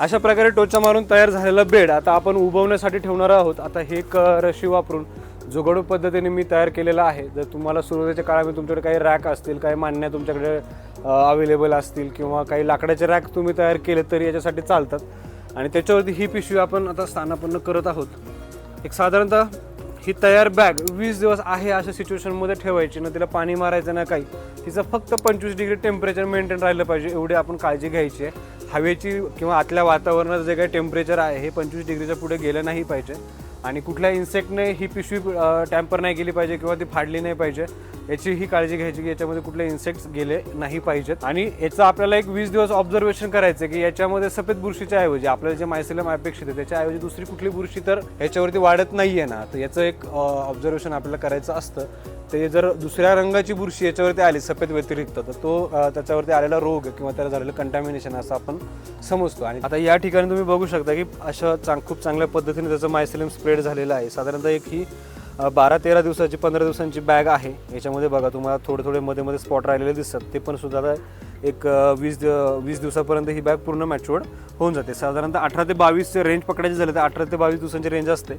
अशा प्रकारे टोचा मारून तयार झालेला बेड आता आपण उभवण्यासाठी ठेवणार आहोत. आता हे एक रशी वापरून जुगाडू पद्धतीने मी तयार केलेला आहे. जर तुम्हाला सुरुवातीच्या काळामध्ये तुमच्याकडे काही रॅक असतील काही मान्य तुमच्याकडे अवेलेबल असतील किंवा काही लाकडाचे रॅक तुम्ही तयार केले तरी याच्यासाठी चालतात. आणि त्याच्यावरती ही पिशवी आपण आता स्थानापन्न करत आहोत. एक साधारणतः ही तयार बॅग वीस दिवस आहे अशा सिच्युएशनमध्ये ठेवायची. ना तिला पाणी मारायचं ना काही. तिचं फक्त पंचवीस डिग्री टेम्परेचर मेंटेन राहिलं पाहिजे एवढी आपण काळजी घ्यायची आहे. हवेची किंवा आतल्या वातावरणाचं जे काही टेम्परेचर आहे हे पंचवीस डिग्रीच्या पुढे गेलं नाही पाहिजे. आणि कुठल्या इन्सेक्टने ही पिशवी टॅम्पर नाही केली पाहिजे किंवा ती फाडली नाही पाहिजे याची ही काळजी घ्यायची की याच्यामध्ये कुठले इन्सेक्ट्स गेले नाही पाहिजेत. आणि याचं आपल्याला एक वीस दिवस ऑब्झर्वेशन करायचं आहे की याच्यामध्ये सफेद बुरशीच्या ऐवजी आपल्याला जे मायसेलम अपेक्षित आहे त्याच्याऐवजी दुसरी कुठली बुरशी तर याच्यावरती वाढत नाही आहे ना. तर याचं एक ऑब्झर्वेशन आपल्याला करायचं असतं. ते जर दुसऱ्या रंगाची बुरशी याच्यावरती आली सफेद व्यतिरिक्त तर तो त्याच्यावरती आलेला रोग किंवा त्याला झालेलं कंटॅमिनेशन असं आपण समजतो. आणि आता या ठिकाणी तुम्ही बघू शकता की अशा चांग खूप चांगल्या पद्धतीने त्याचं मायसेलिम स्प्रेड झालेलं आहे. साधारणतः एक ही बारा तेरा दिवसाची पंधरा दिवसांची बॅग आहे. याच्यामध्ये बघा तुम्हाला थोडे थोडे मध्ये मध्ये स्पॉट राहिलेले दिसतात. ते पण सुद्धा आता एक वीस वीस दिवसापर्यंत ही बॅग पूर्ण मॅच्युअर्ड होऊन जाते. साधारणतः अठरा ते बावीसचे रेंज पकडायची झाली तर अठरा ते बावीस दिवसांची रेंज असते.